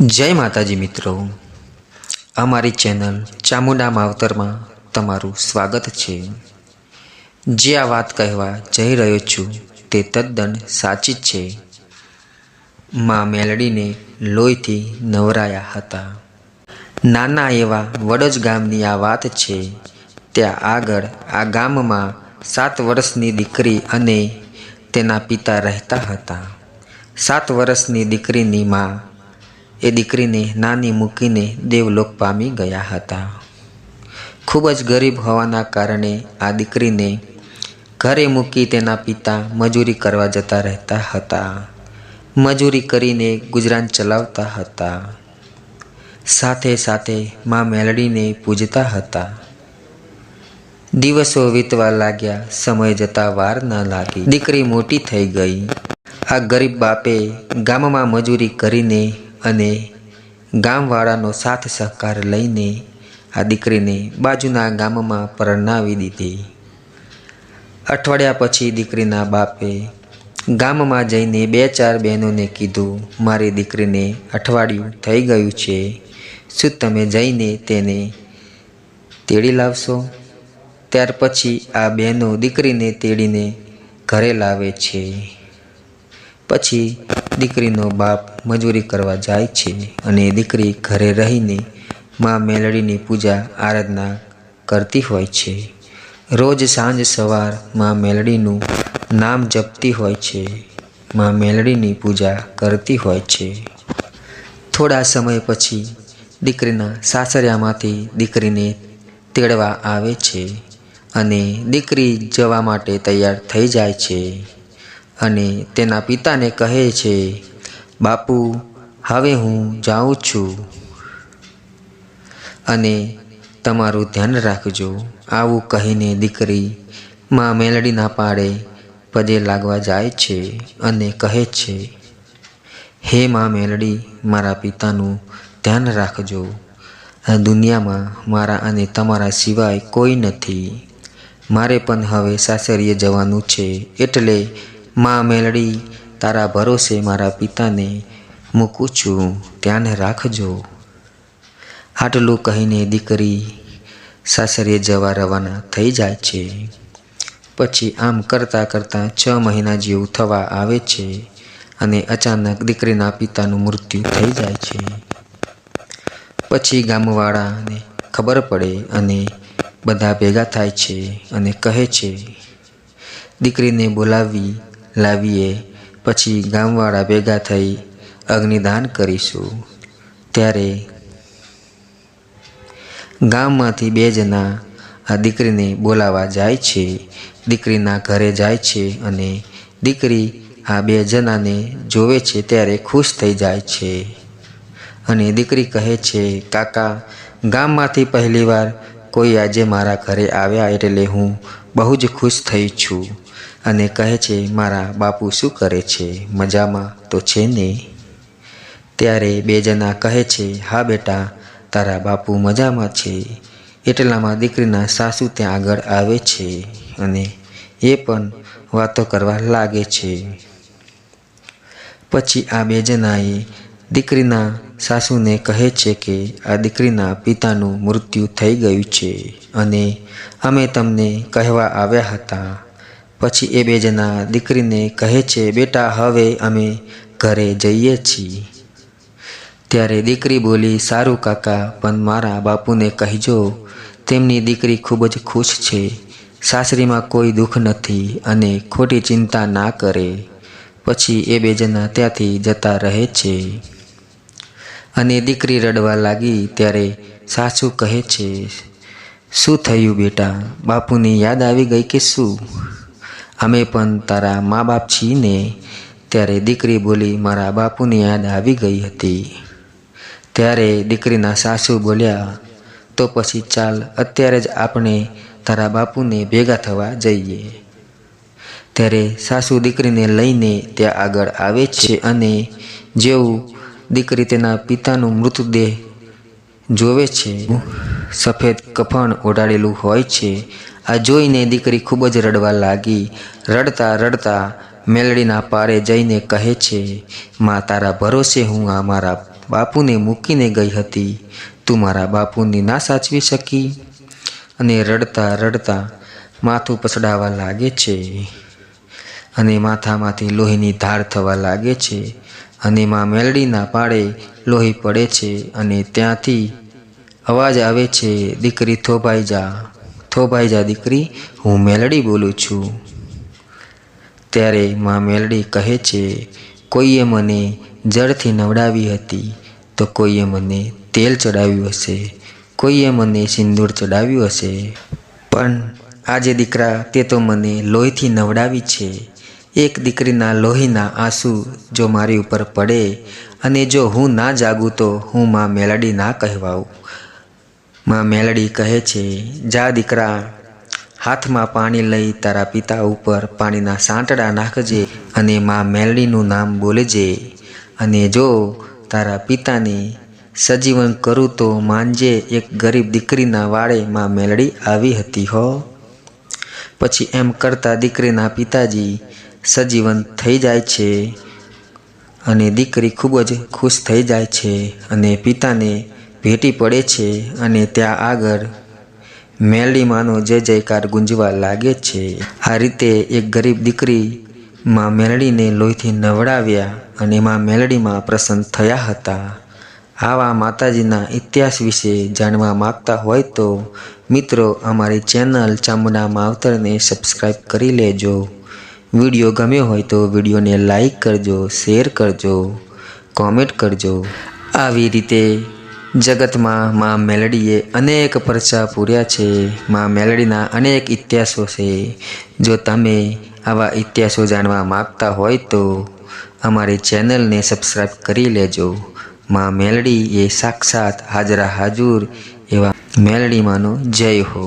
જય માતાજી મિત્રો. અમારી ચેનલ ચામુંડા માવતરમાં તમારું સ્વાગત છે. જે આ વાત કહેવા જઈ રહ્યો છું તે તદ્દન સાચી જ છે. માં મેલડીને લોહીથી નવરાયા હતા. નાના એવા વડજ ગામની આ વાત છે. ત્યાં આગળ આ ગામમાં સાત વર્ષની દીકરી અને તેના પિતા રહેતા હતા. સાત વર્ષની દીકરીની માં એ દીકરીને, નાની મૂકીને દેવલોક પામી ગયા હતા. ખૂબ જ ગરીબ હોવાના કારણે આ દીકરીને ઘરે મૂકી તેના પિતા મજૂરી કરવા જતા રહેતા હતા. મજૂરી કરીને ગુજરાન ચલાવતા હતા. સાથે સાથે મા મેલડીને પૂજતા હતા. દિવસો વીતવા લાગ્યા, સમય જતા વાર ન લાગી. દીકરી મોટી થઈ ગઈ. આ ગરીબ બાપે ગામમાં મજૂરી કરીને અને ગામવાળાનો સાથ સહકાર લઈને આ દીકરીને બાજુના ગામમાં પરણાવી દીધી. અઠવાડિયા પછી દીકરીના બાપે ગામમાં જઈને બે ચાર બહેનોને કીધું, મારી દીકરીને અઠવાડિયું થઈ ગયું છે. શું તમે જઈને તેને તેડી લાવશો? ત્યાર પછી આ બહેનો દીકરીને તેડીને ઘરે લાવે છે. પછી દીકરીનો બાપ મજૂરી કરવા જાય છે અને દીકરી ઘરે રહીને મા મેલડીની પૂજા આરાધના કરતી હોય છે. રોજ સાંજ સવારમાં મેલડીનું નામ જપતી હોય છે. માં મેલડીની પૂજા કરતી હોય છે. થોડા સમય પછી દીકરીના સાસરિયામાંથી દીકરીને તેડવા આવે છે અને દીકરી જવા માટે તૈયાર થઈ જાય છે. અને તેના પિતાને કહે છે, બાપુ, હવે હું જાઉં છું. અને તમારું ધ્યાન રાખજો. આવું કહીને દીકરી માં મેલડીના પાડે પદે લાગવા જાય છે અને કહે છે, હે માં મેલડી, મારા પિતાનું ધ્યાન રાખજો. દુનિયામાં મારા અને તમારા સિવાય કોઈ નથી. મારે પણ હવે સાસરીએ જવાનું છે એટલે માં મેલડી, તારા ભરોસે મારા પિતાને મૂકું છું, ધ્યાન રાખજો. આટલું કહીને દીકરી સાસરીએ જવા રવાના થઈ જાય છે. પછી આમ કરતાં કરતાં છ મહિના જેવું થવા આવે છે અને અચાનક દીકરીના પિતાનું મૃત્યુ થઈ જાય છે. પછી ગામવાળાને ખબર પડે અને બધા ભેગા થાય છે અને કહે છે, દીકરીને બોલાવી લાવીએ, પછી ગામવાળા ભેગા થઈ અગ્નિદાન કરીશું. ત્યારે ગામમાંથી બે જણા આ દીકરીને બોલાવા જાય છે. દીકરીના ઘરે જાય છે અને દીકરી આ બે જણાને જોવે છે ત્યારે ખુશ થઈ જાય છે. અને દીકરી કહે છે, કાકા, ગામમાંથી પહેલીવાર કોઈ આજે મારા ઘરે આવ્યા એટલે હું બહુ જ ખુશ થઈ છું. અને કહે છે, મારા બાપુ શું કરે છે? મજામાં તો છે ને? ત્યારે બે જણા કહે છે, હા બેટા, તારા બાપુ મજામાં છે. એટલામાં દીકરીના સાસુ ત્યાં આગળ આવે છે અને એ પણ વાતો કરવા લાગે છે. પછી આ બે જણાએ દીકરીના સાસુને કહે છે કે, આ દીકરીના પિતાનું મૃત્યુ થઈ ગયું છે અને અમે તમને કહેવા આવ્યા હતા. પછી એ બે જણા દીકરીને કહે છે, બેટા, હવે અમે ઘરે જઈએ છીએ. ત્યારે દીકરી બોલી, સારું કાકા, પણ મારા બાપુને કહેજો, તેમની દીકરી ખૂબ જ ખુશ છે, સાસરીમાં કોઈ દુઃખ નથી અને ખોટી ચિંતા ના કરે. પછી એ બે જણા ત્યાંથી જતા રહે છે. અને દીકરી રડવા લાગી ત્યારે સાસુ કહે છે, શું થયું બેટા? બાપુની યાદ આવી ગઈ કે શું? અમે પણ તારા મા બાપ છીએ ને, ત્યારે દીકરી બોલી, મારા બાપુની યાદ આવી ગઈ હતી. ત્યારે દીકરીના સાસુ બોલ્યા, તો પછી ચાલ, અત્યારે જ આપણે તારા બાપુને ભેગા થવા જઈએ. ત્યારે સાસુ દીકરીને લઈને ત્યાં આગળ આવે છે અને જેવું દીકરી તેના પિતાનું મૃતદેહ જોવે છે, સફેદ કફણ ઓઢાડેલું હોય છે આ જોઈને દીકરી ખૂબ જ રડવા લાગી. રડતા રડતા મેલડીના પારે જઈને કહે છે, માં, તારા ભરોસે હું આ મારા બાપુને મૂકીને ગઈ હતી. તું મારા બાપુની ના સાચવી શકી? અને રડતા રડતા માથું પસડાવા લાગે છે અને માથામાંથી લોહીની ધાર થવા લાગે છે અને માં મેલડીના પાડે લોહી પડે છે અને ત્યાંથી અવાજ આવે છે, દીકરી, થોભાઈ જા. થોભાઈ જા દીકરી, હું મેલડી બોલું છું. ત્યારે માં મેલડી કહે છે, કોઈએ મને જળથી નવડાવી હતી તો કોઈએ મને તેલ ચડાવ્યું હશે, કોઈએ મને સિંદૂર ચડાવ્યું હશે. પણ આજે દીકરા, તે તો મને લોહીથી નવડાવી છે. એક દીકરીના લોહીના આંસુ જો મારી ઉપર પડે અને જો હું ના જાગું તો હું માં મેલડી ના કહેવાઉં. માં મેલડી કહે છે, જા દીકરા, હાથમાં પાણી લઈ તારા પિતા ઉપર પાણીના સાંટડા નાખજે અને માં મેલડીનું નામ બોલજે. અને જો તારા પિતાને સજીવન કરું તો માનજે એક ગરીબ દીકરીના વાળે માં મેલડી આવી હતી હો. પછી એમ કરતા દીકરીના પિતાજી સજીવન થઈ જાય છે અને દીકરી ખૂબ જ ખુશ થઈ જાય છે અને પિતાને ભેટી પડે છે અને ત્યાં આગળ મેલડીમાંનો જય જયકાર ગુંજવા લાગે છે. આ રીતે એક ગરીબ દીકરી માં મેલડીને લોહીથી નવડાવ્યા અને માં મેલડીમાં પ્રસન્ન થયા હતા. આવા માતાજીના ઇતિહાસ વિશે જાણવા માગતા હોય તો મિત્રો અમારી ચેનલ ચામુંડા માવતરને સબસ્ક્રાઈબ કરી લેજો. વીડિયો ગમ્યો હોય તો વિડીયોને લાઈક કરજો, શેર કરજો, કોમેન્ટ કરજો. આવી રીતે જગતમાં માં મેલડીએ અનેક પરચા પૂર્યા છે. માં મેલડીના અનેક ઇતિહાસો છે. જો તમે આવા ઇતિહાસો જાણવા માગતા હોય તો અમારી ચેનલને સબસ્ક્રાઈબ કરી લેજો. માં મેલડી એ સાક્ષાત હાજરા હાજુર એવા મેલડીમાંનો જય હો.